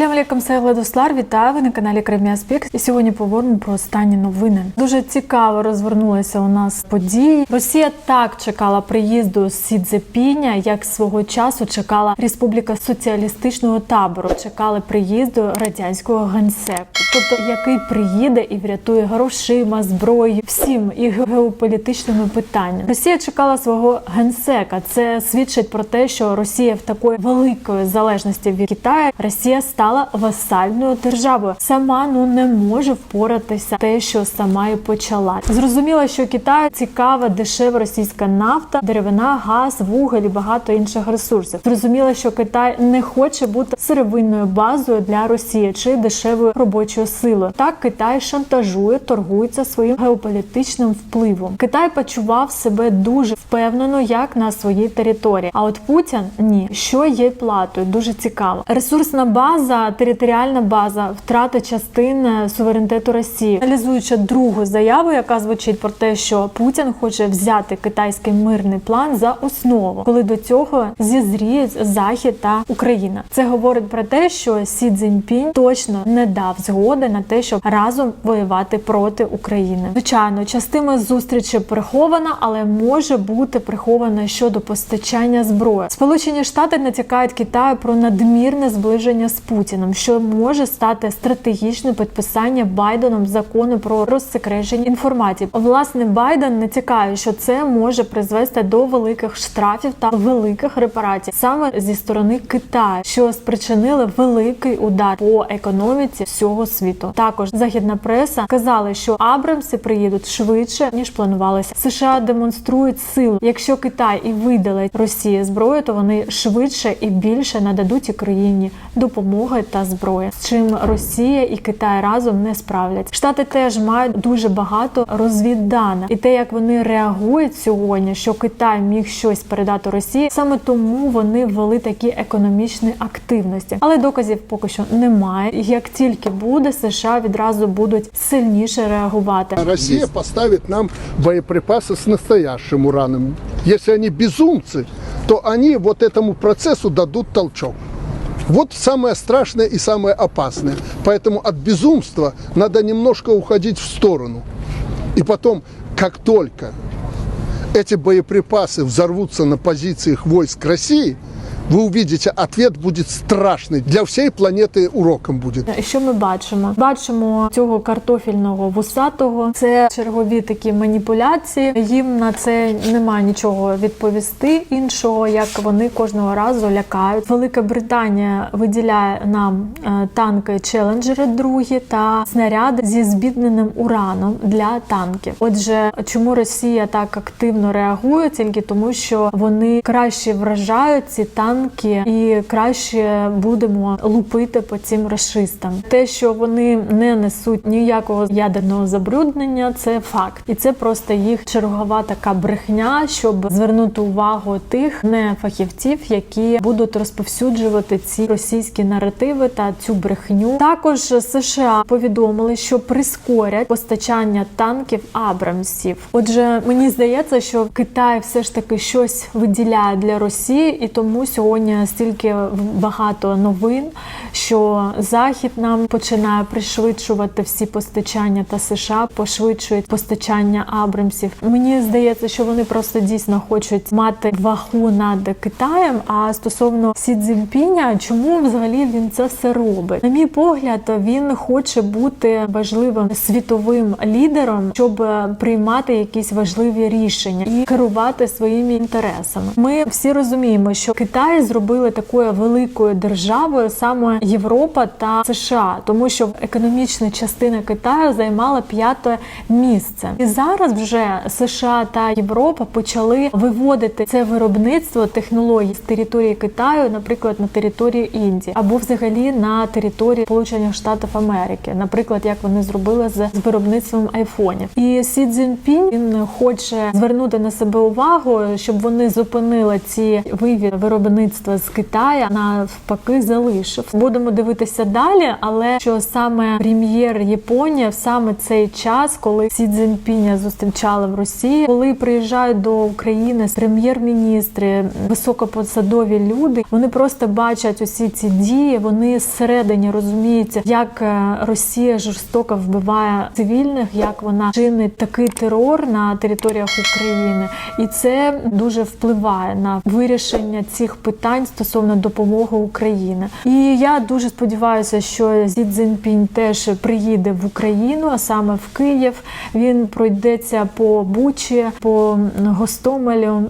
Салям алейкум, це Владислав. Вітаю ви на каналі Кремі Аспект. І сьогодні поговоримо про останні новини. Дуже цікаво розвернулися у нас події. Росія так чекала приїзду Сі Цзепіня, як свого часу чекала Республіка соціалістичного табору. Чекали приїзду радянського генсеку. Тобто, який приїде і врятує грошима, зброєю, всім і геополітичними питаннями. Росія чекала свого генсека. Це свідчить про те, що Росія в такої великої залежності від Китаю Росія стала васальною державою. Сама ну не може впоратися те, що сама і почала. Зрозуміло, що Китаю цікава дешева російська нафта, деревина, газ, вуголь і багато інших ресурсів. Зрозуміло, що Китай не хоче бути сировинною базою для Росії чи дешевою робочою силою. Так Китай шантажує, торгується своїм геополітичним впливом. Китай почував себе дуже впевнено, як на своїй території. А от Путін ні, що є платою, дуже цікаво. Ресурсна база, територіальна база, втрата частин суверенітету Росії, аналізуючи другу заяву, яка звучить про те, що Путін хоче взяти китайський мирний план за основу, коли до цього зізріють Захід та Україна. Це говорить про те, що Сі Цзіньпінь точно не дав згоди на те, щоб разом воювати проти України. Звичайно, частина зустрічі прихована, але може бути прихована щодо постачання зброї. Сполучені Штати натякають Китаю про надмірне зближення з Путіним, що може стати стратегічним підписання Байденом закону про розсекречення інформації. Власне, Байден натякає, що це може призвести до великих штрафів та великих репарацій саме зі сторони Китаю, що спричинили великий удар по економіці всього світу. Також західна преса казала, що Абрамси приїдуть швидше ніж планувалося. США демонструють силу. Якщо Китай і видалить Росії зброю, то вони швидше і більше нададуть Україні допомоги та зброї, з чим Росія і Китай разом не справляться. Штати теж мають дуже багато розвідданих. і те, як вони реагують сьогодні, що Китай міг щось передати Росії, саме тому вони ввели такі економічні активності. Але доказів поки що немає. І Як тільки буде, США відразу будуть сильніше реагувати. Россия поставит нам боеприпасы с настоящим ураном. Если они безумцы, то они вот этому процессу дадут толчок. Вот самое страшное и самое опасное. Поэтому от безумства надо немножко уходить в сторону. И потом, как только эти боеприпасы взорвутся на позициях войск России, вы увидите, ответ будет страшный. Для всей планеты уроком будет. Що ми бачимо? Бачимо цього картофільного вусатого. Це чергові такі маніпуляції. Їм на це немає нічого відповісти іншого, як вони кожного разу лякають. Велика Британія виділяє нам е, танки челенджери другі та снаряди зі збідненим ураном для танків. Отже, чому Росія так активно реагує? Тільки тому, що вони краще вражають ці танки і краще будемо лупити по цим расистам. Те, що вони не несуть ніякого ядерного забруднення, це факт, і це просто їх чергова така брехня, щоб звернути увагу тих нефахівців, які будуть розповсюджувати ці російські наративи та цю брехню. Також США повідомили, що прискорять постачання танків Абрамсів. Отже, мені здається, що Китай все ж таки щось виділяє для Росії, і тому сьогодні стільки багато новин, що Захід нам починає пришвидшувати всі постачання, та США пошвидшують постачання Абрамсів. Мені здається, що вони просто дійсно хочуть мати вагу над Китаєм. А стосовно Сі Цзіньпіня, чому взагалі він це все робить? На мій погляд, він хоче бути важливим світовим лідером, щоб приймати якісь важливі рішення і керувати своїми інтересами. Ми всі розуміємо, що Китай зробили такою великою державою саме Європа та США, тому що економічна частина Китаю займала п'яте місце, і зараз вже США та Європа почали виводити це виробництво технологій з території Китаю, наприклад, на територію Індії або взагалі на території Сполучених Штатів Америки, наприклад, як вони зробили з, з виробництвом айфонів. І Сі Цзіньпінь він хоче звернути на себе увагу, щоб вони зупинили ці вивід виробництва з Китаю навпаки залишив. Будемо дивитися далі, але що саме прем'єр Японія в саме цей час, коли Сі Цзіньпіня зустрічали в Росії, коли приїжджають до України прем'єр-міністри, високопосадові люди, вони просто бачать усі ці дії. Вони зсередині розуміються, як е, Росія жорстоко вбиває цивільних, як вона чинить такий терор на територіях України, і це дуже впливає на вирішення цих питань стосовно допомоги України. І я дуже сподіваюся, що Зі Цзіньпінь теж приїде в Україну, а саме в Київ. Він пройдеться по Бучі, по Гостомелю.